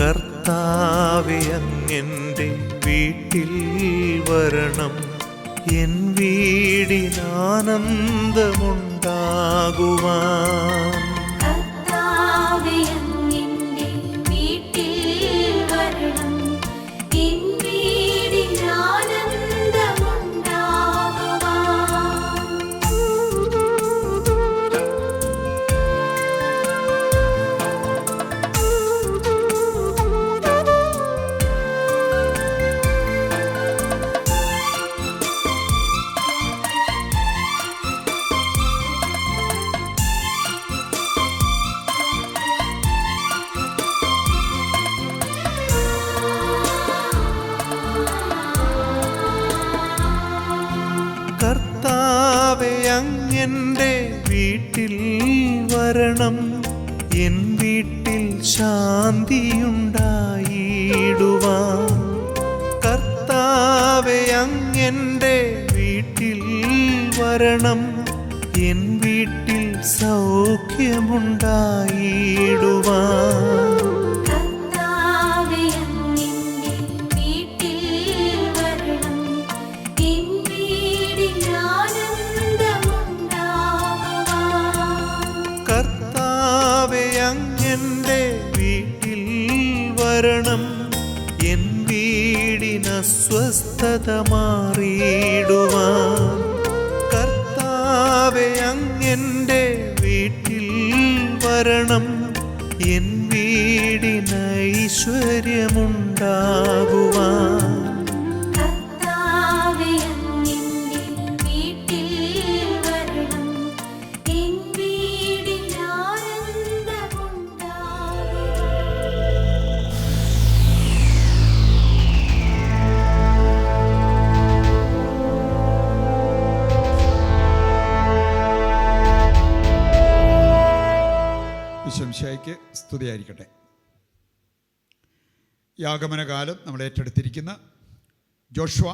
കർത്താവെ വീട്ടിൽ വരണം. എൻ വീടിനാനന്ദമുണ്ടാകുവാൻ അങ്ങെന്റെ വീട്ടിൽ വരണം. എൻ വീട്ടിൽ ശാന്തിയുണ്ടായിടുവാൻ. കർത്താവെ അങ്ങെന്റെ വീട്ടിൽ വരണം. എൻ വീട്ടിൽ സൗഖ്യമുണ്ടായിടുവാൻ. വീടിനസ്വസ്ഥത മാറിയിടുവാൻ കർത്താവെ അങ്ങെന്റെ വീട്ടിൽ വരണം. ഈ ആഗമനകാലം നമ്മൾ ഏറ്റെടുത്തിരിക്കുന്ന ജോഷ്വ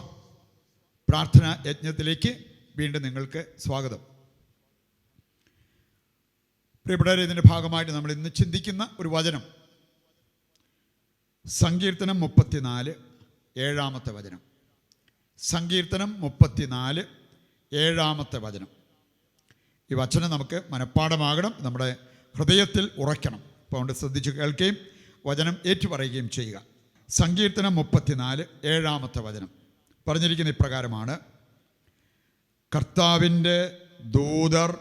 പ്രാർത്ഥനാ യജ്ഞത്തിലേക്ക് വീണ്ടും നിങ്ങൾക്ക് സ്വാഗതം. പ്രിയപ്പെട്ടവരെ ഇതിന്റെ ഭാഗമായിട്ട് നമ്മൾ ഇന്ന് ചിന്തിക്കുന്ന ഒരു വചനം. സങ്കീർത്തനം മുപ്പത്തിനാല് ഏഴാമത്തെ വചനം. സങ്കീർത്തനം മുപ്പത്തിനാല് ഏഴാമത്തെ വചനം. ഈ വചനം നമുക്ക് മനഃപ്പാടമാകണം നമ്മുടെ ഹൃദയത്തിൽ ഉറയ്ക്കണം. അപ്പോൾ അതുകൊണ്ട് ശ്രദ്ധിച്ച് കേൾക്കുകയും വചനം ഏറ്റുപറയുകയും ചെയ്യുക. സങ്കീർത്തനം മുപ്പത്തിനാല് ഏഴാമത്തെ വചനം. പറഞ്ഞിരിക്കുന്ന ഇപ്രകാരമാണ്. കർത്താവിന്റെ ദൂതർ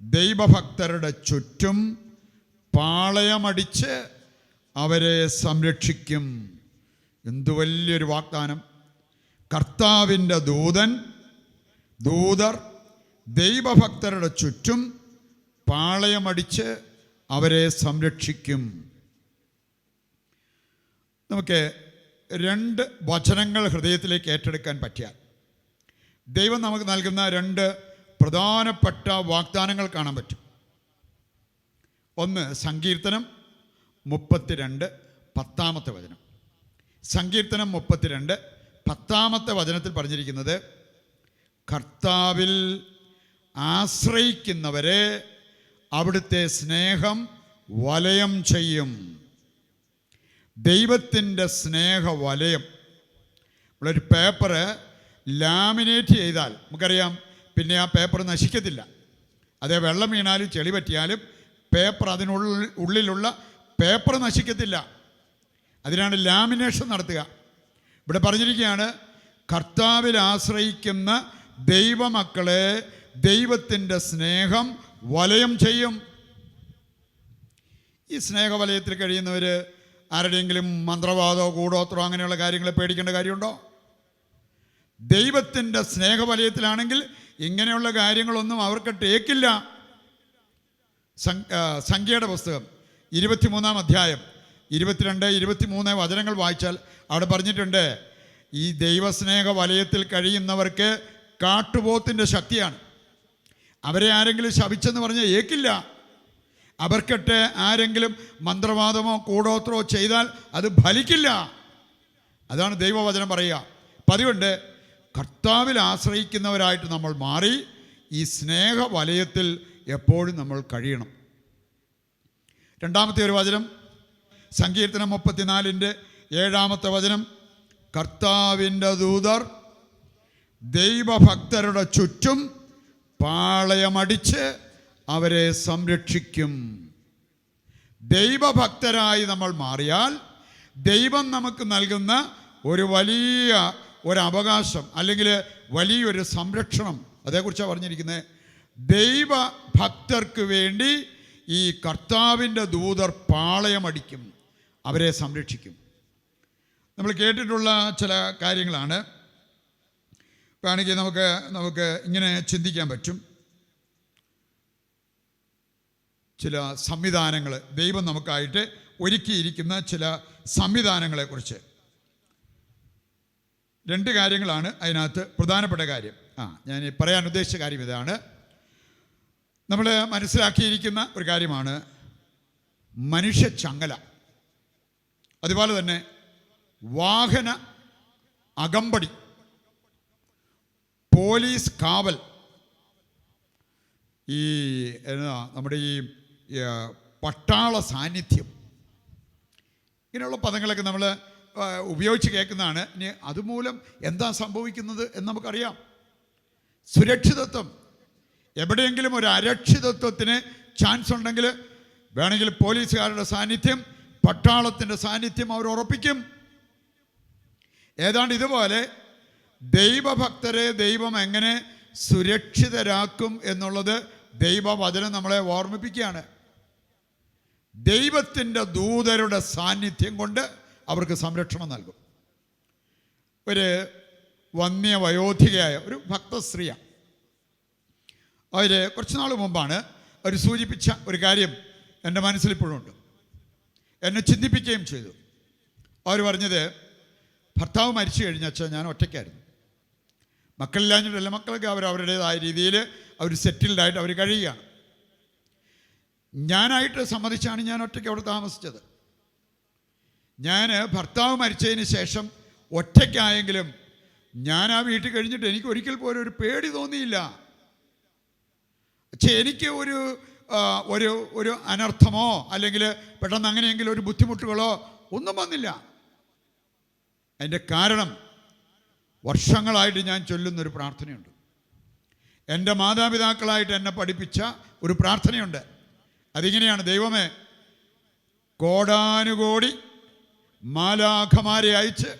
ദൈവഭക്തരുടെ ചുറ്റും പാളയമടിച്ച് അവരെ സംരക്ഷിക്കും. എന്തു വലിയൊരു വാഗ്ദാനം. കർത്താവിന്റെ ദൂതൻ ദൂതർ ദൈവഭക്തരുടെ ചുറ്റും പാളയമടിച്ച് അവരെ സംരക്ഷിക്കും. നമുക്ക് രണ്ട് വചനങ്ങൾ ഹൃദയത്തിലേക്ക് ഏറ്റെടുക്കാൻ പറ്റിയാൽ ദൈവം നമുക്ക് നൽകുന്ന രണ്ട് പ്രധാനപ്പെട്ട വാഗ്ദാനങ്ങൾ കാണാൻ പറ്റും. ഒന്ന് സങ്കീർത്തനം മുപ്പത്തിരണ്ട് പത്താമത്തെ വചനം. സങ്കീർത്തനം മുപ്പത്തിരണ്ട് പത്താമത്തെ വചനത്തിൽ പറഞ്ഞിരിക്കുന്നത് കർത്താവിൽ ആശ്രയിക്കുന്നവരെ അവിടുത്തെ സ്നേഹം വലയം ചെയ്യും. ദൈവത്തിന്റെ സ്നേഹ വലയം നമ്മളൊരു പേപ്പർ ലാമിനേറ്റ് ചെയ്താൽ നമുക്കറിയാം പിന്നെ ആ പേപ്പർ നശിക്കത്തില്ല. അതേ വെള്ളം വീണാലും ചെളി പറ്റിയാലും പേപ്പർ അതിനുള്ളിൽ ഉള്ളിലുള്ള പേപ്പർ നശിക്കത്തില്ല. അതിനാണ് ലാമിനേഷൻ നടത്തുക. ഇവിടെ പറഞ്ഞിരിക്കുകയാണ് കർത്താവിൽ ആശ്രയിക്കുന്ന ദൈവമക്കളെ ദൈവത്തിന്റെ സ്നേഹം വലയം ചെയ്യും. ഈ സ്നേഹവലയത്തിൽ കഴിയുന്നവർ ആരുടെയെങ്കിലും മന്ത്രവാദമോ കൂടോത്രോ അങ്ങനെയുള്ള കാര്യങ്ങളെ പേടിക്കേണ്ട കാര്യമുണ്ടോ? ദൈവത്തിന്റെ സ്നേഹവലയത്തിലാണെങ്കിൽ ഇങ്ങനെയുള്ള കാര്യങ്ങളൊന്നും അവർക്ക് ടേക്കില്ല. സംഖ്യയുടെ പുസ്തകം ഇരുപത്തിമൂന്നാം അധ്യായം ഇരുപത്തിരണ്ട് ഇരുപത്തിമൂന്ന് വചനങ്ങൾ വായിച്ചാൽ അവിടെ പറഞ്ഞിട്ടുണ്ട് ഈ ദൈവസ്നേഹ വലയത്തിൽ കഴിയുന്നവർക്ക് കാട്ടുപോത്തിന്റെ ശക്തിയാണ്. അവരെ ആരെങ്കിലും ശപിച്ചെന്ന് പറഞ്ഞാൽ ഏക്കില്ല. അവർക്കിട്ട് ആരെങ്കിലും മന്ത്രവാദമോ കൂടോത്രമോ ചെയ്താൽ അത് ഫലിക്കില്ല. അതാണ് ദൈവവചനം പറയുക. പതിവുണ്ട് കർത്താവിൽ ആശ്രയിക്കുന്നവരായിട്ട് നമ്മൾ മാറി ഈ സ്നേഹ വലയത്തിൽ എപ്പോഴും നമ്മൾ കഴിയണം. രണ്ടാമത്തെ ഒരു വചനം സങ്കീർത്തനം മുപ്പത്തിനാലിന്റെ ഏഴാമത്തെ വചനം കർത്താവിന്റെ ദൂതർ ദൈവഭക്തരുടെ ചുറ്റും പാളയമടിച്ച് അവരെ സംരക്ഷിക്കും. ദൈവഭക്തരായി നമ്മൾ മാറിയാൽ ദൈവം നമുക്ക് നൽകുന്ന ഒരു വലിയ ഒരു അവകാശം അല്ലെങ്കിൽ വലിയൊരു സംരക്ഷണം. അതേക്കുറിച്ചാണ് പറഞ്ഞിരിക്കുന്നത് ദൈവഭക്തർക്ക് വേണ്ടി ഈ കർത്താവിന്റെ ദൂതർ പാളയമടിക്കും. അവരെ സംരക്ഷിക്കും. നമ്മൾ കേട്ടിട്ടുള്ള ചില കാര്യങ്ങളാണ്. വേണമെങ്കിൽ നമുക്ക് നമുക്ക് ഇങ്ങനെ ചിന്തിക്കാൻ പറ്റും. ചില സംവിധാനങ്ങൾ ദൈവം നമുക്കായിട്ട് ഒരുക്കിയിരിക്കുന്ന ചില സംവിധാനങ്ങളെക്കുറിച്ച്. രണ്ട് കാര്യങ്ങളാണ് അതിനകത്ത് പ്രധാനപ്പെട്ട കാര്യം. ആ ഞാൻ പറയാൻ ഉദ്ദേശിച്ച കാര്യം ഇതാണ്. നമ്മൾ മനസ്സിലാക്കിയിരിക്കുന്ന ഒരു കാര്യമാണ് മനുഷ്യ ചങ്ങല. അതുപോലെ തന്നെ വാഹന അകമ്പടി പോലീസ് കാവൽ ഈ എന്നാ നമ്മുടെ ഈ പട്ടാള സാന്നിധ്യം. ഇങ്ങനെയുള്ള പദങ്ങളൊക്കെ നമ്മൾ ഉപയോഗിച്ച് കേൾക്കുന്നതാണ്. ഇനി അതുമൂലം എന്താ സംഭവിക്കുന്നത് എന്ന് നമുക്കറിയാം. സുരക്ഷിതത്വം. എവിടെയെങ്കിലും ഒരു അരക്ഷിതത്വത്തിന് ചാൻസ് ഉണ്ടെങ്കിൽ വേണമെങ്കിൽ പോലീസുകാരുടെ സാന്നിധ്യം പട്ടാളത്തിന്റെ സാന്നിധ്യം അവർ ഉറപ്പിക്കും. ഏതാണ്ട് ഇതുപോലെ ദൈവഭക്തരെ ദൈവം എങ്ങനെ സുരക്ഷിതരാക്കും എന്നുള്ളത് ദൈവവചനം നമ്മളെ ഓർമ്മിപ്പിക്കുകയാണ്. ദൈവത്തിന്റെ ദൂതരുടെ സാന്നിധ്യം കൊണ്ട് അവർക്ക് സംരക്ഷണം നൽകും. ഒരു വന്യ വയോധികയായ ഒരു ഭക്തസ്ത്രീയാണ്. അവർ കുറച്ച് നാൾ മുമ്പാണ് അവർ സൂചിപ്പിച്ച ഒരു കാര്യം എന്റെ മനസ്സിൽ ഇപ്പോഴും ഉണ്ട്. എന്നെ ചിന്തിപ്പിക്കുകയും ചെയ്തു. അവർ പറഞ്ഞത് ഭർത്താവ് മരിച്ചു കഴിഞ്ഞ അച്ഛൻ ഞാൻ ഒറ്റയ്ക്കായിരുന്നു. മക്കളില്ലാഞ്ഞിട്ടല്ല മക്കളൊക്കെ അവർ അവരുടേതായ രീതിയിൽ അവർ സെറ്റിൽഡായിട്ട് അവർ കഴിയുകയാണ്. ഞാനായിട്ട് സമ്മതിച്ചാണ് ഞാൻ ഒറ്റയ്ക്ക് അവിടെ താമസിച്ചത്. ഞാൻ ഭർത്താവ് മരിച്ചതിന് ശേഷം ഒറ്റയ്ക്കായെങ്കിലും ഞാൻ ആ വീട്ടിൽ കഴിഞ്ഞിട്ട് എനിക്ക് ഒരിക്കൽ പോലും ഒരു പേടി തോന്നിയില്ല. പക്ഷേ എനിക്ക് ഒരു ഒരു ഒരു അനർത്ഥമോ അല്ലെങ്കിൽ പെട്ടെന്ന് അങ്ങനെയെങ്കിലും ഒരു ബുദ്ധിമുട്ടുകളോ ഒന്നും വന്നില്ല. അതിന്റെ കാരണം വർഷങ്ങളായിട്ട് ഞാൻ ചൊല്ലുന്നൊരു പ്രാർത്ഥനയുണ്ട്. എന്റെ മാതാപിതാക്കളായിട്ട് എന്നെ പഠിപ്പിച്ച ഒരു പ്രാർത്ഥനയുണ്ട്. അതിങ്ങനെയാണ്. ദൈവമേ കോടാനുകോടി മാലാഖമാരെ അയച്ച്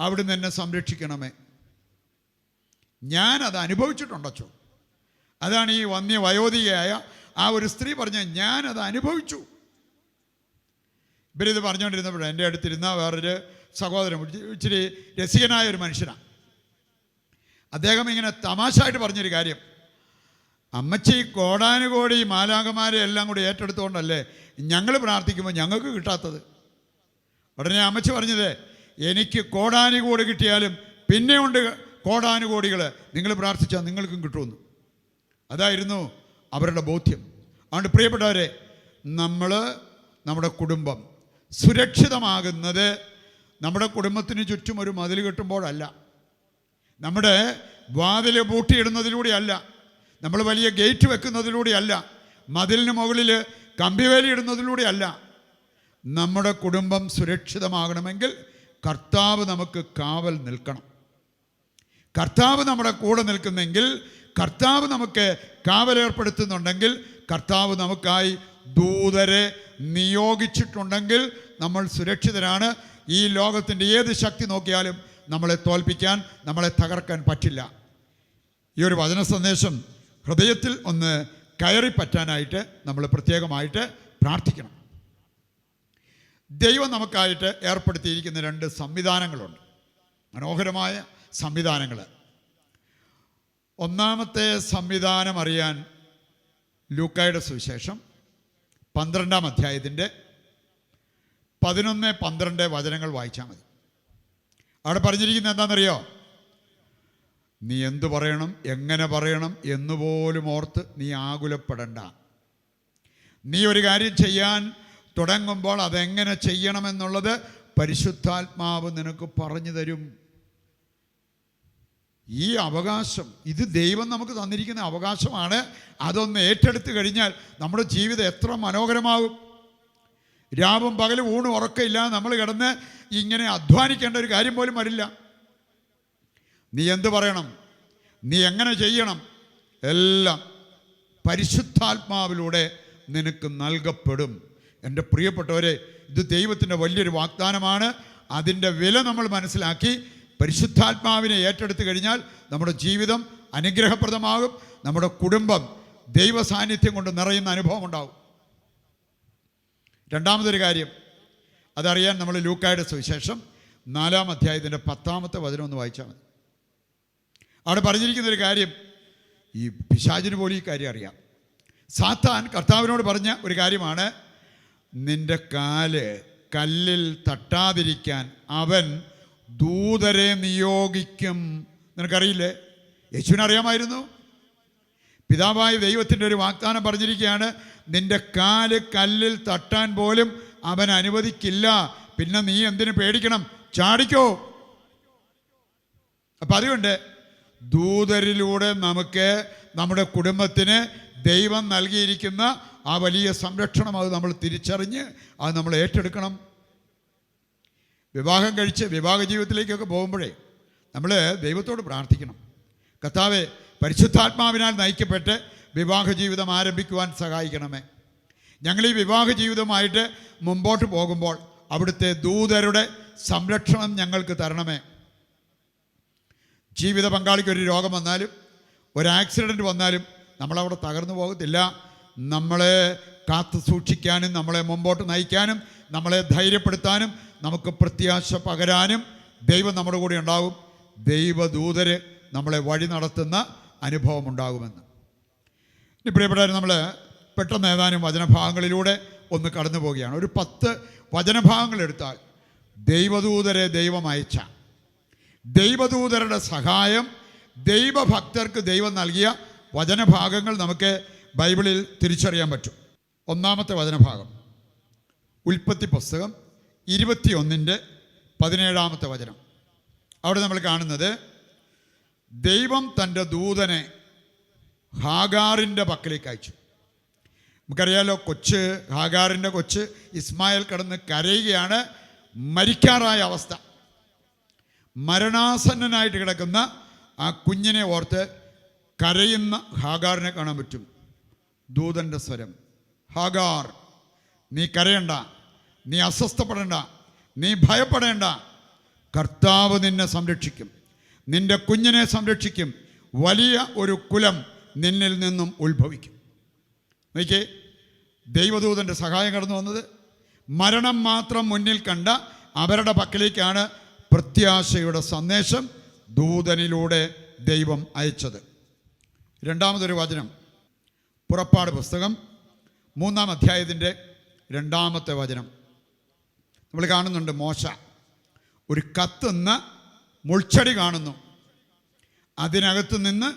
അവിടുന്ന് എന്നെ സംരക്ഷിക്കണമേ. ഞാനത് അനുഭവിച്ചിട്ടുണ്ടച്ചോ. അതാണ് ഈ വന്യ വയോധികയായ ആ ഒരു സ്ത്രീ പറഞ്ഞ ഞാനത് അനുഭവിച്ചു. ഇവരിത് പറഞ്ഞുകൊണ്ടിരുന്നപ്പോൾ എന്റെ അടുത്തിരുന്ന വേറൊരു സഹോദരൻ ഇച്ചിരി രസികനായ ഒരു മനുഷ്യനാണ് അദ്ദേഹം ഇങ്ങനെ തമാശ ആയിട്ട് പറഞ്ഞൊരു കാര്യം. അമ്മച്ചി കോടാനുകോടി മാലാകമാരെ എല്ലാം കൂടി ഏറ്റെടുത്തുകൊണ്ടല്ലേ ഞങ്ങൾ പ്രാർത്ഥിക്കുമ്പോൾ ഞങ്ങൾക്ക് കിട്ടാത്തത്? ഉടനെ അമ്മച്ചി പറഞ്ഞത് എനിക്ക് കോടാനുകോടി കിട്ടിയാലും പിന്നെയുണ്ട് കോടാനുകോടികൾ നിങ്ങൾ പ്രാർത്ഥിച്ചാൽ നിങ്ങൾക്കും കിട്ടുമെന്ന്. അതായിരുന്നു അവരുടെ ബോധ്യം. അതുകൊണ്ട് പ്രിയപ്പെട്ടവരെ നമ്മൾ നമ്മുടെ കുടുംബം സുരക്ഷിതമാകുന്നത് നമ്മുടെ കുടുംബത്തിന് ചുറ്റും ഒരു മതിൽ കെട്ടുമ്പോഴല്ല. നമ്മുടെ വാതിൽ പൂട്ടിയിടുന്നതിലൂടെയല്ല. നമ്മൾ വലിയ ഗേറ്റ് വെക്കുന്നതിലൂടെയല്ല മതിലിന് മുകളിൽ കമ്പിവേലി ഇടുന്നതിലൂടെയല്ല. നമ്മുടെ കുടുംബം സുരക്ഷിതമാകണമെങ്കിൽ കർത്താവ് നമുക്ക് കാവൽ നിൽക്കണം. കർത്താവ് നമ്മുടെ കൂടെ നിൽക്കുന്നെങ്കിൽ കർത്താവ് നമുക്ക് കാവലേർപ്പെടുത്തുന്നുണ്ടെങ്കിൽ കർത്താവ് നമുക്കായി ദൂതരെ നിയോഗിച്ചിട്ടുണ്ടെങ്കിൽ നമ്മൾ സുരക്ഷിതരാണ്. ഈ ലോകത്തിന്റെ ഏത് ശക്തി നോക്കിയാലും നമ്മളെ തോൽപ്പിക്കാൻ നമ്മളെ തകർക്കാൻ പറ്റില്ല. ഈ ഒരു വചന സന്ദേശം ഹൃദയത്തിൽ ഒന്ന് കയറി പറ്റാനായിട്ട് നമ്മൾ പ്രത്യേകമായിട്ട് പ്രാർത്ഥിക്കണം. ദൈവം നമുക്കായിട്ട് ഏർപ്പെടുത്തിയിരിക്കുന്ന രണ്ട് സംവിധാനങ്ങളുണ്ട്. മനോഹരമായ സംവിധാനങ്ങൾ. ഒന്നാമത്തെ സംവിധാനം അറിയാൻ ലൂക്കായുടെ സുവിശേഷം പന്ത്രണ്ടാം അധ്യായത്തിന്റെ പതിനൊന്ന് പന്ത്രണ്ട് വചനങ്ങൾ വായിച്ചാൽ മതി. അവിടെ പറഞ്ഞിരിക്കുന്നത് എന്താണെന്നറിയോ? നീ എന്തു പറയണം എങ്ങനെ പറയണം എന്നുപോലും ഓർത്ത് നീ ആകുലപ്പെടണ്ട. നീ ഒരു കാര്യം ചെയ്യാൻ തുടങ്ങുമ്പോൾ അതെങ്ങനെ ചെയ്യണമെന്നുള്ളത് പരിശുദ്ധാത്മാവ് നിനക്ക് പറഞ്ഞു തരും. ഈ അവകാശം ഇത് ദൈവം നമുക്ക് തന്നിരിക്കുന്ന അവകാശമാണ്. അതൊന്ന് ഏറ്റെടുത്ത് കഴിഞ്ഞാൽ നമ്മുടെ ജീവിതം എത്ര മനോഹരമാകും രാവും പകലും ഊണും ഉറക്കമില്ല നമ്മൾ കിടന്ന് ഇങ്ങനെ അധ്വാനിക്കേണ്ട ഒരു കാര്യം പോലും വരില്ല. നീ എന്ത് പറയണം? നീ എങ്ങനെ ചെയ്യണം? എല്ലാം പരിശുദ്ധാത്മാവിലൂടെ നിനക്ക് നൽകപ്പെടും. എന്റെ പ്രിയപ്പെട്ടവരെ ഇത് ദൈവത്തിന്റെ വലിയൊരു വാഗ്ദാനമാണ്. അതിന്റെ വില നമ്മൾ മനസ്സിലാക്കി പരിശുദ്ധാത്മാവിനെ ഏറ്റെടുത്തു കഴിഞ്ഞാൽ നമ്മുടെ ജീവിതം അനുഗ്രഹപ്രദമാകും. നമ്മുടെ കുടുംബം ദൈവ സാന്നിധ്യം കൊണ്ട് നിറയുന്ന അനുഭവം ഉണ്ടാവും രണ്ടാമതൊരു കാര്യം അതറിയാൻ നമ്മൾ ലൂക്കായുടെ സുവിശേഷം നാലാം അധ്യായത്തിന്റെ പത്താമത്തെ വചനം ഒന്ന് വായിച്ചാൽ മതി. അവിടെ പറഞ്ഞിരിക്കുന്ന ഒരു കാര്യം ഈ പിശാചിന് പോലും ഈ കാര്യം അറിയാം. സാത്താൻ കർത്താവിനോട് പറഞ്ഞ ഒരു കാര്യമാണ് നിന്റെ കാൽ കല്ലിൽ തട്ടാതിരിക്കാൻ അവൻ ദൂതരെ നിയോഗിക്കും. നിനക്കറിയില്ലേ? യേശുവിനെ അറിയാമായിരുന്നു പിതാവായ ദൈവത്തിന്റെ ഒരു വാഗ്ദാനം പറഞ്ഞിരിക്കുകയാണ് നിന്റെ കാൽ കല്ലിൽ തട്ടാൻ പോലും അവൻ അനുവദിക്കില്ല. പിന്നെ നീ എന്തിനു പേടിക്കണം? ചാടിക്കോ. അപ്പം അതുകൊണ്ട് ദൂതരിലൂടെ നമുക്ക് നമ്മുടെ കുടുംബത്തിന് ദൈവം നൽകിയിരിക്കുന്ന ആ വലിയ സംരക്ഷണം അത് നമ്മൾ തിരിച്ചറിഞ്ഞ് അത് നമ്മൾ ഏറ്റെടുക്കണം. വിവാഹം കഴിച്ച് വിവാഹ ജീവിതത്തിലേക്കൊക്കെ പോകുമ്പോഴേ നമ്മൾ ദൈവത്തോട് പ്രാർത്ഥിക്കണം. കർത്താവെ പരിശുദ്ധാത്മാവിനാൽ നയിക്കപ്പെട്ട് വിവാഹ ജീവിതം ആരംഭിക്കുവാൻ സഹായിക്കണമേ. ഞങ്ങൾ ഈ വിവാഹ ജീവിതമായിട്ട് മുമ്പോട്ട് പോകുമ്പോൾ അവിടുത്തെ ദൂതരുടെ സംരക്ഷണം ഞങ്ങൾക്ക് തരണമേ. ജീവിത പങ്കാളിക്ക് ഒരു രോഗം വന്നാലും ഒരു ആക്സിഡന്റ് വന്നാലും നമ്മളവിടെ തകർന്നു പോകത്തില്ല. നമ്മളെ കാത്തു സൂക്ഷിക്കാനും നമ്മളെ മുമ്പോട്ട് നയിക്കാനും നമ്മളെ ധൈര്യപ്പെടുത്താനും നമുക്ക് പ്രത്യാശ പകരാനും ദൈവം നമ്മുടെ കൂടെ ഉണ്ടാകും ദൈവദൂതര് നമ്മളെ വഴി നടത്തുന്ന അനുഭവം ഉണ്ടാകുമെന്ന്. ഇനി പ്രിയപ്പെട്ടവർ നമ്മൾ പെട്ടെന്ന് ഏതാനും വചനഭാഗങ്ങളിലൂടെ ഒന്ന് കടന്നു പോവുകയാണ് ഒരു പത്ത് വചനഭാഗങ്ങൾ എടുത്താൽ ദൈവദൂതരെ ദൈവം ദൈവദൂതരുടെ സഹായം ദൈവഭക്തർക്ക് ദൈവം നൽകിയ വചനഭാഗങ്ങൾ നമുക്ക് ബൈബിളിൽ തിരിച്ചറിയാൻ പറ്റും. ഒന്നാമത്തെ വചനഭാഗം ഉൽപ്പത്തി പുസ്തകം ഇരുപത്തിയൊന്നിന്റെ പതിനേഴാമത്തെ വചനം. അവിടെ നമ്മൾ കാണുന്നത് ദൈവം തന്റെ ദൂതനെ ഹാഗാറിന്റെ പക്കലേക്ക് അയച്ചു. നമുക്കറിയാലോ കൊച്ച് ഹാഗാറിന്റെ കൊച്ച് ഇസ്മായിൽ കടന്ന് കരയുകയാണ് മരിക്കാറായ അവസ്ഥ. മരണാസന്നനായിട്ട് കിടക്കുന്ന ആ കുഞ്ഞിനെ ഓർത്ത് കരയുന്ന ഹാഗാറിനെ കാണാൻ പറ്റും. ദൂതന്റെ സ്വരം ഹാഗാർ നീ കരയണ്ട നീ അസ്വസ്ഥപ്പെടേണ്ട നീ ഭയപ്പെടേണ്ട. കർത്താവ് നിന്നെ സംരക്ഷിക്കും നിന്റെ കുഞ്ഞിനെ സംരക്ഷിക്കും വലിയ ഒരു കുലം നിന്നിൽ നിന്നും ഉത്ഭവിക്കും. നോക്കിയേ ദൈവദൂതന്റെ സഹായം കടന്നു വന്നത് മരണം മാത്രം മുന്നിൽ കണ്ട അവരുടെ പക്കലേക്കാണ് പ്രത്യാശയുടെ സന്ദേശം ദൂതനിലൂടെ ദൈവം അയച്ചത്. രണ്ടാമതൊരു വചനം. പുറപ്പാട് പുസ്തകം മൂന്നാം അധ്യായത്തിന്റെ രണ്ടാമത്തെ വചനം. നമ്മൾ കാണുന്നുണ്ട് മോശ ഒരു കത്തുന്ന മുൾച്ചടി കാണുന്നു. അതിനകത്ത് നിന്ന്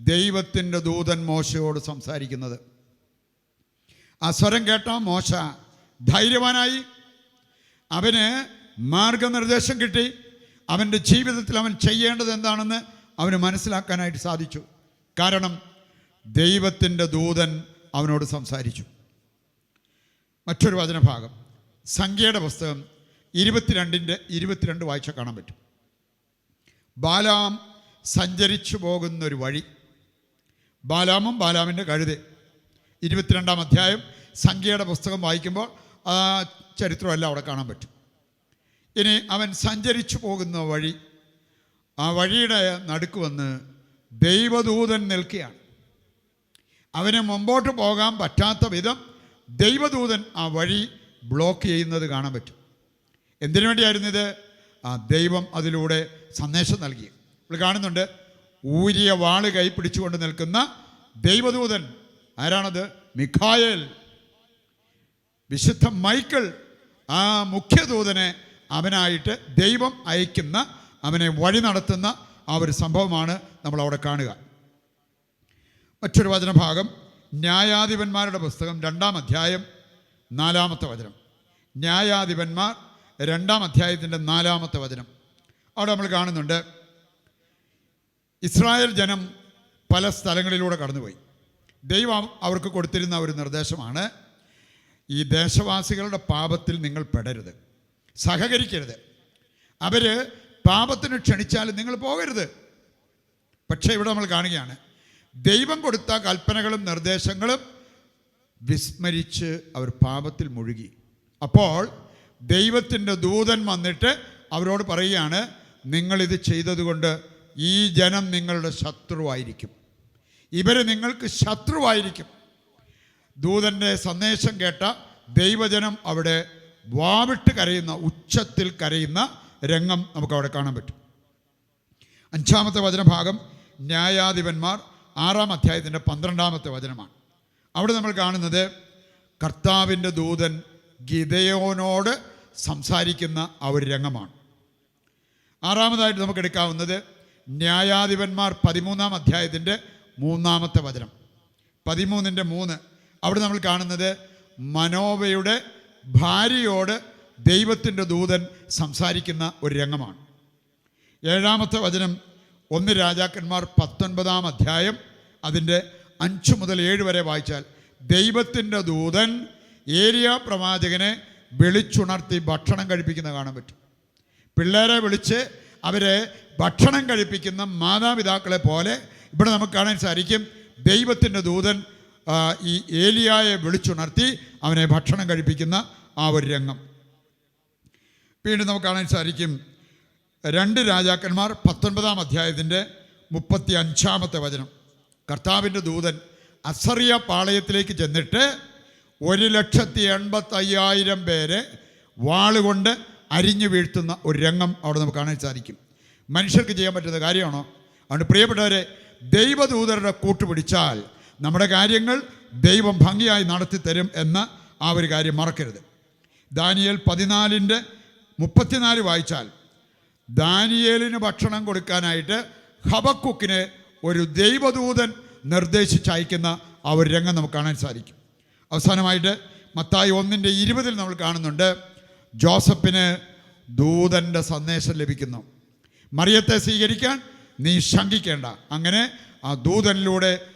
ദൈവത്തിന്റെ ദൂതൻ മോശയോട് സംസാരിക്കുന്നത്. ആ സ്വരം കേട്ട മോശ ധൈര്യവാനായി. അവന് മാർഗനിർദ്ദേശം കിട്ടി. അവന്റെ ജീവിതത്തിൽ അവൻ ചെയ്യേണ്ടത് എന്താണെന്ന് അവന് മനസ്സിലാക്കാനായിട്ട് സാധിച്ചു. കാരണം ദൈവത്തിന്റെ ദൂതൻ അവനോട് സംസാരിച്ചു. മറ്റൊരു വചനഭാഗം. സംഖ്യയുടെ പുസ്തകം ഇരുപത്തിരണ്ടിന്റെ ഇരുപത്തിരണ്ട് വായിച്ച കാണാൻ പറ്റും. ബാലാം സഞ്ചരിച്ചു പോകുന്നൊരു വഴി. ബാലാമും ബാലാമിന്റെ കഴുത്. ഇരുപത്തിരണ്ടാം അധ്യായം സംഖ്യയുടെ പുസ്തകം വായിക്കുമ്പോൾ ആ ചരിത്രമെല്ലാം അവിടെ കാണാൻ പറ്റും. ഇനി അവൻ സഞ്ചരിച്ചു പോകുന്ന വഴി ആ വഴിയുടെ നടുക്ക് വന്ന് ദൈവദൂതൻ നിൽക്കുകയാണ്. അവന് മുമ്പോട്ട് പോകാൻ പറ്റാത്ത വിധം ദൈവദൂതൻ ആ വഴി ബ്ലോക്ക് ചെയ്യുന്നത് കാണാൻ പറ്റും. എന്തിനു വേണ്ടിയായിരുന്നു ഇത്? ആ ദൈവം അതിലൂടെ സന്ദേശം നൽകി. നമ്മൾ കാണുന്നുണ്ട് ഊരിയ വാൾ കൈ പിടിച്ചുകൊണ്ട് നിൽക്കുന്ന ദൈവദൂതൻ ആരാണത്? മിഖായേൽ. വിശുദ്ധ മൈക്കിൾ ആ മുഖ്യദൂതനെ അവനായിട്ട് ദൈവം അയക്കുന്ന അവനെ വഴി നടത്തുന്ന ആ ഒരു സംഭവമാണ് നമ്മൾ അവിടെ കാണുക. മറ്റൊരു വചനഭാഗം ന്യായാധിപന്മാരുടെ പുസ്തകം രണ്ടാം അധ്യായം നാലാമത്തെ വചനം. ന്യായാധിപന്മാർ രണ്ടാം അധ്യായത്തിന്റെ നാലാമത്തെ വചനം. അവിടെ നമ്മൾ കാണുന്നുണ്ട് ഇസ്രായേൽ ജനം പല സ്ഥലങ്ങളിലൂടെ കടന്നുപോയി. ദൈവം അവർക്ക് കൊടുത്തിരുന്ന ഒരു നിർദ്ദേശമാണ് ഈ ദേശവാസികളുടെ പാപത്തിൽ നിങ്ങൾ പെടരുത്. സഹകരിക്കരുത്. അവർ പാപത്തിന് ക്ഷണിച്ചാൽ നിങ്ങൾ പോകരുത്. പക്ഷേ ഇവിടെ നമ്മൾ കാണുകയാണ് ദൈവം കൊടുത്ത കൽപ്പനകളും നിർദ്ദേശങ്ങളും വിസ്മരിച്ച് അവർ പാപത്തിൽ മുഴുകി. അപ്പോൾ ദൈവത്തിന്റെ ദൂതൻ വന്നിട്ട് അവരോട് പറയുകയാണ് നിങ്ങളിത് ചെയ്തതുകൊണ്ട് ഈ ജനം നിങ്ങളുടെ ശത്രുവായിരിക്കും. ഇവർ നിങ്ങൾക്ക് ശത്രുവായിരിക്കും. ദൂതന്റെ സന്ദേശം കേട്ട ദൈവജനം അവിടെ വാവിട്ട് കരയുന്ന ഉച്ചത്തിൽ കരയുന്ന രംഗം നമുക്ക് അവിടെ കാണാൻ പറ്റും. അഞ്ചാമത്തെ വചനഭാഗം ന്യായാധിപന്മാർ ആറാം അധ്യായത്തിന്റെ പന്ത്രണ്ടാമത്തെ വചനമാണ്. അവിടെ നമ്മൾ കാണുന്നത് കർത്താവിന്റെ ദൂതൻ ഗിതയോനോട് സംസാരിക്കുന്ന ആ ഒരു രംഗമാണ്. ആറാമതായിട്ട് നമുക്ക് എടുക്കാവുന്നത് ന്യായാധിപന്മാർ പതിമൂന്നാം അധ്യായത്തിന്റെ മൂന്നാമത്തെ വചനം. പതിമൂന്നിന്റെ മൂന്ന്. അവിടെ നമ്മൾ കാണുന്നത് മനോവയുടെ ഭാര്യയോട് ദൈവത്തിന്റെ ദൂതൻ സംസാരിക്കുന്ന ഒരു രംഗമാണ്. ഏഴാമത്തെ വചനം ഒന്ന് രാജാക്കന്മാർ പത്തൊൻപതാം അധ്യായം അതിന്റെ അഞ്ച് മുതൽ ഏഴ് വരെ വായിച്ചാൽ ദൈവത്തിന്റെ ദൂതൻ ഏരിയ പ്രവാചകനെ വിളിച്ചുണർത്തി ഭക്ഷണം കഴിപ്പിക്കുന്ന കാണാൻ പറ്റും. പിള്ളേരെ വിളിച്ച് അവരെ ഭക്ഷണം കഴിപ്പിക്കുന്ന മാതാപിതാക്കളെ പോലെ ഇവിടെ നമുക്ക് കാണാൻ സാധിക്കും ദൈവത്തിന്റെ ദൂതൻ ഈ ഏലിയായെ വിളിച്ചുണർത്തി അവനെ ഭക്ഷണം കഴിപ്പിക്കുന്ന ആ ഒരു രംഗം. വീണ്ടും നമുക്ക് കാണാൻ സാധിക്കും. രണ്ട് രാജാക്കന്മാർ പത്തൊൻപതാം അധ്യായത്തിന്റെ മുപ്പത്തി അഞ്ചാമത്തെ വചനം. കർത്താവിന്റെ ദൂതൻ അസറിയ പാളയത്തിലേക്ക് ചെന്നിട്ട് ഒരു ലക്ഷത്തി എൺപത്തി അയ്യായിരം പേരെ വാളുകൊണ്ട് അരിഞ്ഞു വീഴ്ത്തുന്ന ഒരു രംഗം അവിടെ നമുക്ക് കാണാൻ സാധിക്കും. മനുഷ്യർക്ക് ചെയ്യാൻ പറ്റുന്ന കാര്യമാണോ? അതുകൊണ്ട് പ്രിയപ്പെട്ടവരെ ദൈവദൂതരുടെ കൂട്ടുപിടിച്ചാൽ നമ്മുടെ കാര്യങ്ങൾ ദൈവം ഭംഗിയായി നടത്തി തരും എന്ന ആ ഒരു കാര്യം മറക്കരുത്. ദാനിയൽ പതിനാലിന്റെ മുപ്പത്തിനാല് വായിച്ചാൽ ദാനിയേലിന് ഭക്ഷണം കൊടുക്കാനായിട്ട് ഹബക്കുക്കിനെ ഒരു ദൈവദൂതൻ നിർദ്ദേശിച്ചയക്കുന്ന ആ ഒരു രംഗം നമുക്ക് കാണാൻ സാധിക്കും. അവസാനമായിട്ട് മത്തായി ഒന്നിന്റെ ഇരുപതിൽ നമ്മൾ കാണുന്നുണ്ട് ജോസഫിന് ദൂതന്റെ സന്ദേശം ലഭിക്കുന്നു. മറിയത്തെ സ്വീകരിക്കാൻ നീ ശങ്കിക്കേണ്ട. അങ്ങനെ ആ ദൂതനിലൂടെ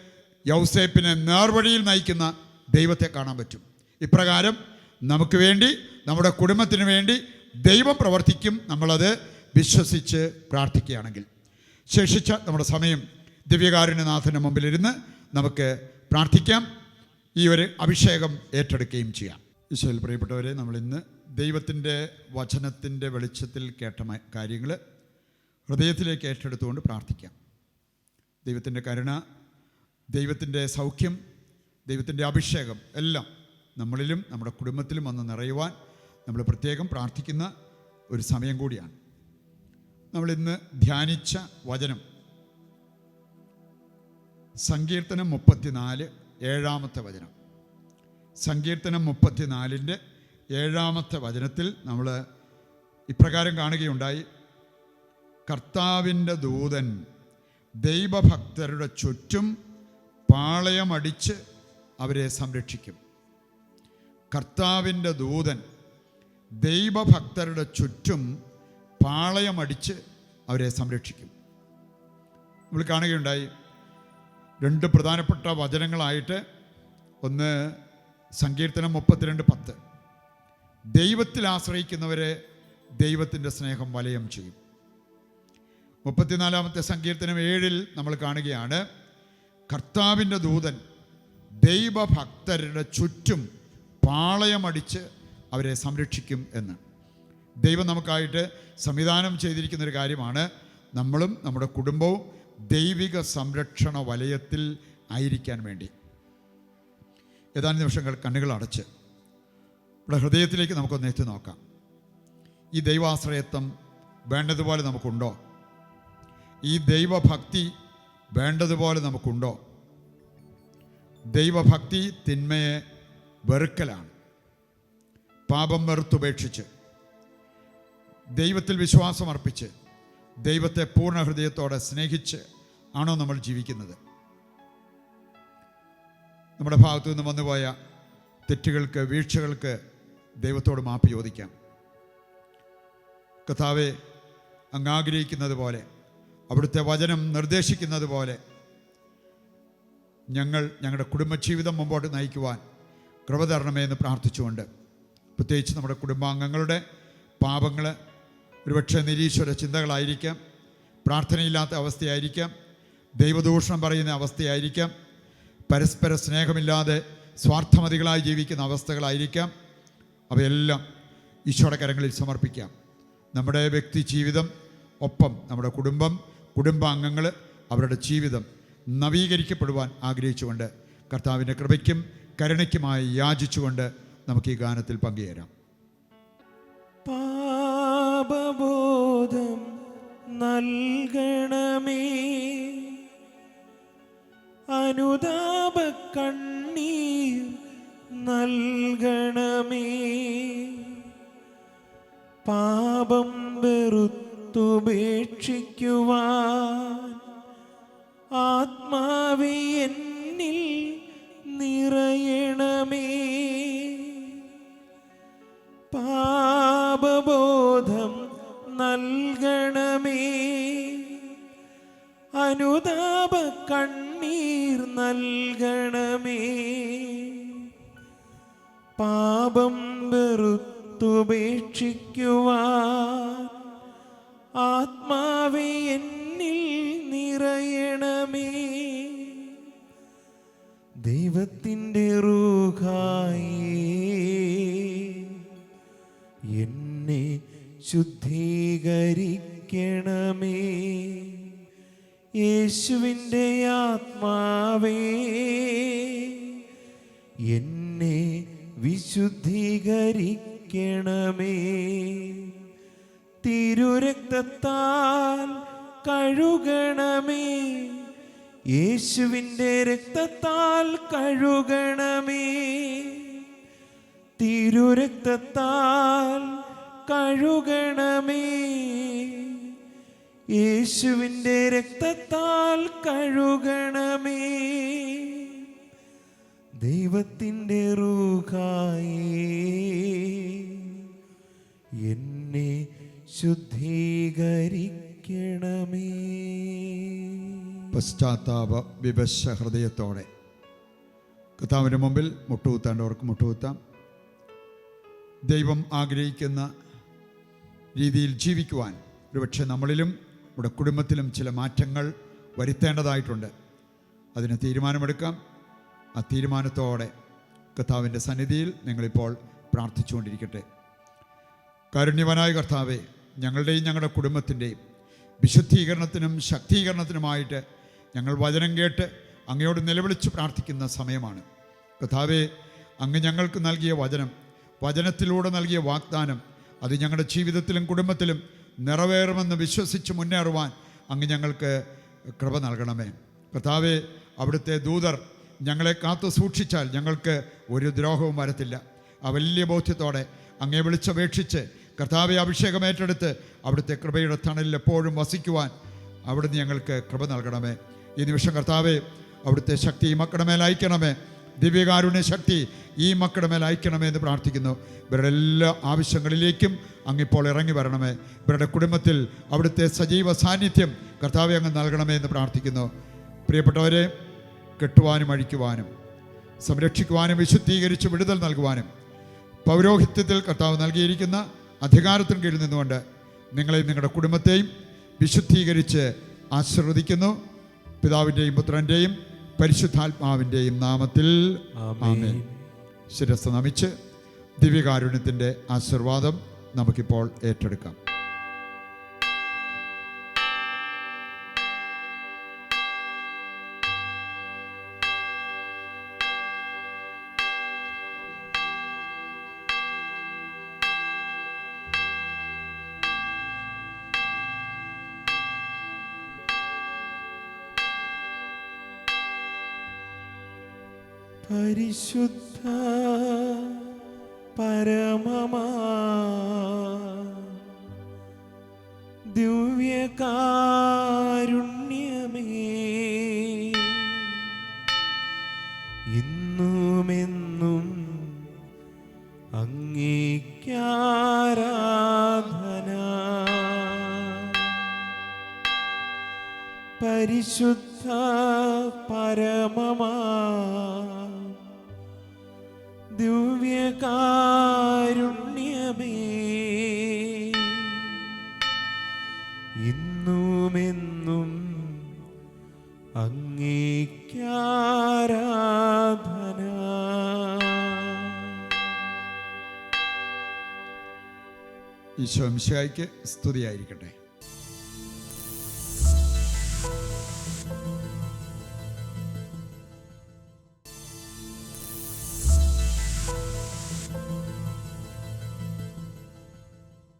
യൗസേപ്പിനെ നേർവഴിയിൽ നയിക്കുന്ന ദൈവത്തെ കാണാൻ പറ്റും. ഇപ്രകാരം നമുക്ക് വേണ്ടി നമ്മുടെ കുടുംബത്തിന് വേണ്ടി ദൈവം പ്രവർത്തിക്കും നമ്മളത് വിശ്വസിച്ച് പ്രാർത്ഥിക്കുകയാണെങ്കിൽ. ശേഷിച്ച നമ്മുടെ സമയം ദിവ്യകാരുണ്യനാഥന്റെ മുമ്പിലിരുന്ന് നമുക്ക് പ്രാർത്ഥിക്കാം. ഈ ഒരു അഭിഷേകം ഏറ്റെടുക്കുകയും ചെയ്യാം. ഈശോയിൽ പ്രിയപ്പെട്ടവരെ നമ്മളിന്ന് ദൈവത്തിന്റെ വചനത്തിന്റെ വെളിച്ചത്തിൽ കേട്ട കാര്യങ്ങൾ ഹൃദയത്തിലേക്ക് ഏറ്റെടുത്തുകൊണ്ട് പ്രാർത്ഥിക്കാം. ദൈവത്തിന്റെ കരുണ ദൈവത്തിന്റെ സൗഖ്യം ദൈവത്തിന്റെ അഭിഷേകം എല്ലാം നമ്മളിലും നമ്മുടെ കുടുംബത്തിലും വന്ന് നിറയുവാൻ നമ്മൾ പ്രത്യേകം പ്രാർത്ഥിക്കുന്ന ഒരു സമയം കൂടിയാണ്. നമ്മൾ ഇന്ന് ധ്യാനിച്ച വചനം സങ്കീർത്തനം മുപ്പത്തിനാല് ഏഴാമത്തെ വചനം. സങ്കീർത്തനം മുപ്പത്തിനാലിന്റെ ഏഴാമത്തെ വചനത്തിൽ നമ്മൾ ഇപ്രകാരം കാണുകയുണ്ടായി. കർത്താവിന്റെ ദൂതൻ ദൈവഭക്തരുടെ ചുറ്റും പാളയമടിച്ച് അവരെ സംരക്ഷിക്കും. കർത്താവിന്റെ ദൂതൻ ദൈവഭക്തരുടെ ചുറ്റും പാളയമടിച്ച് അവരെ സംരക്ഷിക്കും. നമ്മൾ കാണുകയുണ്ടായി. രണ്ട് പ്രധാനപ്പെട്ട വചനങ്ങളായിട്ട് ഒന്ന് സങ്കീർത്തനം മുപ്പത്തിരണ്ട് പത്ത്. ദൈവത്തിൽ ആശ്രയിക്കുന്നവരെ ദൈവത്തിന്റെ സ്നേഹം വലയം ചെയ്യും. മുപ്പത്തിനാലാമത്തെ സങ്കീർത്തനം ഏഴിൽ നമ്മൾ കാണുകയാണ്. കർത്താവിന്റെ ദൂതൻ ദൈവഭക്തരുടെ ചുറ്റും പാളയമടിച്ച് അവരെ സംരക്ഷിക്കും എന്ന്. ദൈവം നമുക്കായിട്ട് സംവിധാനം ചെയ്തിരിക്കുന്ന ഒരു കാര്യമാണ്. നമ്മളും നമ്മുടെ കുടുംബവും ദൈവിക സംരക്ഷണ വലയത്തിൽ ആയിരിക്കാൻ വേണ്ടി. ഏതാനും നിമിഷങ്ങൾ കണ്ണുകൾ അടച്ച് നമ്മുടെ ഹൃദയത്തിലേക്ക് നമുക്കൊന്ന് എത്തി നോക്കാം. ഈ ദൈവാശ്രയത്വം വേണ്ടതുപോലെ നമുക്കുണ്ടോ? ഈ ദൈവഭക്തി വേണ്ടതുപോലെ നമുക്കുണ്ടോ? ദൈവഭക്തി തിന്മയെ വെറുക്കലാണ്. പാപം വെറുത്തുപേക്ഷിച്ച് ദൈവത്തിൽ വിശ്വാസമർപ്പിച്ച് ദൈവത്തെ പൂർണ ഹൃദയത്തോടെ സ്നേഹിച്ച് ആണോ നമ്മൾ ജീവിക്കുന്നത്? നമ്മുടെ ഭാഗത്തു നിന്ന് വന്നുപോയ തെറ്റുകൾക്ക് വീഴ്ചകൾക്ക് ദൈവത്തോട് മാപ്പ് ചോദിക്കാം. കഥാവെ അങ്ങ് ആഗ്രഹിക്കുന്നത് പോലെ അവിടുത്തെ വചനം നിർദ്ദേശിക്കുന്നത് പോലെ ഞങ്ങൾ ഞങ്ങളുടെ കുടുംബജീവിതം മുമ്പോട്ട് നയിക്കുവാൻ കൃപ തരണമേ എന്ന് പ്രാർത്ഥിച്ചുകൊണ്ട് പ്രത്യേകിച്ച് നമ്മുടെ കുടുംബാംഗങ്ങളുടെ പാപങ്ങൾ ഒരുപക്ഷെ നിരീശ്വര ചിന്തകളായിരിക്കാം പ്രാർത്ഥനയില്ലാത്ത അവസ്ഥയായിരിക്കാം ദൈവദൂഷണം പറയുന്ന അവസ്ഥയായിരിക്കാം പരസ്പര സ്നേഹമില്ലാതെ സ്വാർത്ഥമതികളായി ജീവിക്കുന്ന അവസ്ഥകളായിരിക്കാം. അവയെല്ലാം ഈശോയുടെ കരങ്ങളിൽ സമർപ്പിക്കാം. നമ്മുടെ വ്യക്തി ജീവിതം ഒപ്പം നമ്മുടെ കുടുംബം കുടുംബാംഗങ്ങൾ അവരുടെ ജീവിതം നവീകരിക്കപ്പെടുവാൻ ആഗ്രഹിച്ചുകൊണ്ട് കർത്താവിന്റെ കൃപയ്ക്കും കരുണയ്ക്കുമായി യാചിച്ചുകൊണ്ട് നമുക്ക് ഈ ഗാനത്തിൽ പങ്കുചേരാം. പാപബോധം നൽകണമേ. അനുതാപ കണ്ണീർ നൽകണമേ. പാപം വെറുത്തുപേക്ഷിക്കുവാൻ ആത്മാവി എന്നിൽ നിറയണമേ. പാപബോധം നൽകണമേ. അനുതാപ കണ്ണീർ നൽകണമേ. പാപം വെറുത്തുപേക്ഷിക്കുവാൻ ആത്മാവെ എന്നിൽ നിറയണമേ. ദൈവത്തിന്റെ റൂഹായി എന്നെ ശുദ്ധീകരിക്കണമേ എന്നെ ശുദ്ധീകരിക്കണമേ. പശ്ചാത്താപ വിവശ ഹൃദയത്തോടെ. കർത്താവിന്റെ മുമ്പിൽ മുട്ടുകുത്താണ്ടവർക്ക് മുട്ടുകുത്താം. ദൈവം ആഗ്രഹിക്കുന്ന രീതിയിൽ ജീവിക്കുവാൻ ഒരുപക്ഷെ നമ്മളിലും നമ്മുടെ കുടുംബത്തിലും ചില മാറ്റങ്ങൾ വരുത്തേണ്ടതായിട്ടുണ്ട്. അതിന് തീരുമാനമെടുക്കാം. ആ തീരുമാനത്തോടെ കർത്താവിന്റെ സന്നിധിയിൽ നിങ്ങളിപ്പോൾ പ്രാർത്ഥിച്ചുകൊണ്ടിരിക്കട്ടെ. കാരുണ്യവനായ കർത്താവെ ഞങ്ങളുടെയും ഞങ്ങളുടെ കുടുംബത്തിന്റെയും വിശുദ്ധീകരണത്തിനും ശക്തീകരണത്തിനുമായിട്ട് ഞങ്ങൾ വചനം കേട്ട് അങ്ങയോട് നിലവിളിച്ച് പ്രാർത്ഥിക്കുന്ന സമയമാണ്. കർത്താവെ അങ്ങ് ഞങ്ങൾക്ക് നൽകിയ വചനം വചനത്തിലൂടെ നൽകിയ വാഗ്ദാനം അത് ഞങ്ങളുടെ ജീവിതത്തിലും കുടുംബത്തിലും നിറവേറുമെന്ന് വിശ്വസിച്ച് മുന്നേറുവാൻ അങ്ങ് ഞങ്ങൾക്ക് കൃപ നൽകണമേ. കർത്താവെ അവിടുത്തെ ദൂതർ ഞങ്ങളെ കാത്തു സൂക്ഷിച്ചാൽ ഞങ്ങൾക്ക് ഒരു ദ്രോഹവും വരത്തില്ല. ആ വലിയ ബോധ്യത്തോടെ അങ്ങേ വിളിച്ചപേക്ഷിച്ച് കർത്താവെ അഭിഷേകം ഏറ്റെടുത്ത് അവിടുത്തെ കൃപയുടെ തണലിൽ എപ്പോഴും വസിക്കുവാൻ അവിടുന്ന് ഞങ്ങൾക്ക് കൃപ നൽകണമേ. ഈ നിമിഷം കർത്താവെ അവിടുത്തെ ശക്തി ഈ മക്കളുടെ മേൽ അയക്കണമേ. ദിവ്യകാരുണ്യ ശക്തി ഈ മക്കളുടെ മേൽ അയക്കണമേ എന്ന് പ്രാർത്ഥിക്കുന്നു. ഇവരുടെ എല്ലാ ആവശ്യങ്ങളിലേക്കും അങ്ങിപ്പോൾ ഇറങ്ങി വരണമേ. ഇവരുടെ കുടുംബത്തിൽ അവിടുത്തെ സജീവ സാന്നിധ്യം കർത്താവെ അങ്ങ് നൽകണമേ എന്ന് പ്രാർത്ഥിക്കുന്നു. പ്രിയപ്പെട്ടവരെ കെട്ടുവാനും അഴിക്കുവാനും സംരക്ഷിക്കുവാനും വിശുദ്ധീകരിച്ച് വിടുതൽ നൽകുവാനും പൗരോഹിത്യത്തിൽ കർത്താവ് നൽകിയിരിക്കുന്ന അധികാരത്തിന് കീഴിൽ നിന്നുകൊണ്ട് നിങ്ങളെയും നിങ്ങളുടെ കുടുംബത്തെയും വിശുദ്ധീകരിച്ച് ആശീർവദിക്കുന്നു. പിതാവിന്റെയും പുത്രന്റെയും പരിശുദ്ധാത്മാവിന്റെയും നാമത്തിൽ ശിരസ് നമിച്ച് ദിവ്യകാരുണ്യത്തിന്റെ ആശീർവാദം നമുക്കിപ്പോൾ ഏറ്റെടുക്കാം. പരിശുദ്ധ പരമമാ ദിവ്യകാരുണ്യമേ. ഇന്നുമെന്നും അങ്ങേക്കാരാധന. പരിശുദ്ധ പരമമാ ദിവ്യകാരുണ്യമേ ഇന്നുമെന്നും സ്തുതിയായിരിക്കട്ടെ.